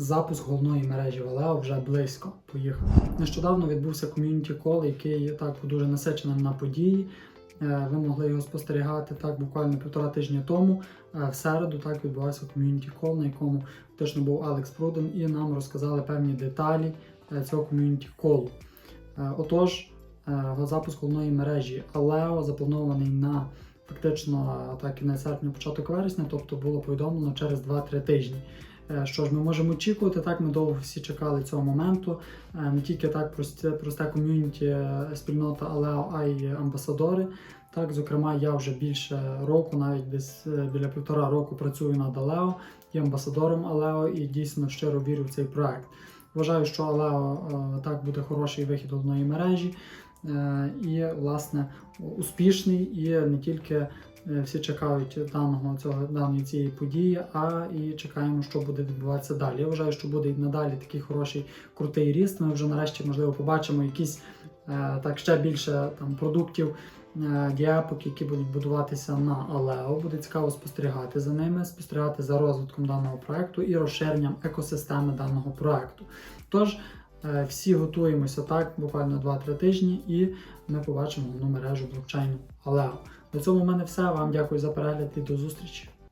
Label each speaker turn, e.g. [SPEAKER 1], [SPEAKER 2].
[SPEAKER 1] Запуск головної мережі Валео вже близько. Поїхав. Нещодавно відбувся ком'юніті кол, який так дуже насиченим на події. Е, Ви могли його спостерігати так буквально півтора тижня тому. Е, В середу так відбувався ком'юніті кол, на якому точно був Алекс Пруден, і нам розказали певні деталі е, цього ком'юніті колу. Отож, запуск головної мережі Алео запланований на фактично так кінець серпня, початок вересня, тобто було повідомлено через 2-3 тижні. Е, Що ж ми можемо очікувати? Так ми довго всі чекали цього моменту. Е, Не тільки так просте, просте ком'юніті е, спільнота Алео, а й амбасадори. Так, зокрема, я вже більше року, навіть десь біля півтора року працюю над Алео, є амбасадором Алео і дійсно щиро вірю в цей проект. Вважаю, що Алео так буде хороший вихід одної мережі і, власне, успішний, і не тільки всі чекають даного цього даної цієї події, а і чекаємо, що буде відбуватися далі. Я вважаю, що буде і надалі такий хороший крутий ріст. Ми вже нарешті можливо побачимо якісь е, так ще більше там продуктів. е, Діапок, які будуть будуватися на Алео, буде цікаво спостерігати за ними, спостерігати за розвитком даного проекту і розширенням екосистеми даного проекту. Тож е, всі готуємося так, буквально 2-3 тижні, і ми побачимо нову мережу блокчейну Алео. На цьому в мене все. Вам дякую за перегляд і до зустрічі.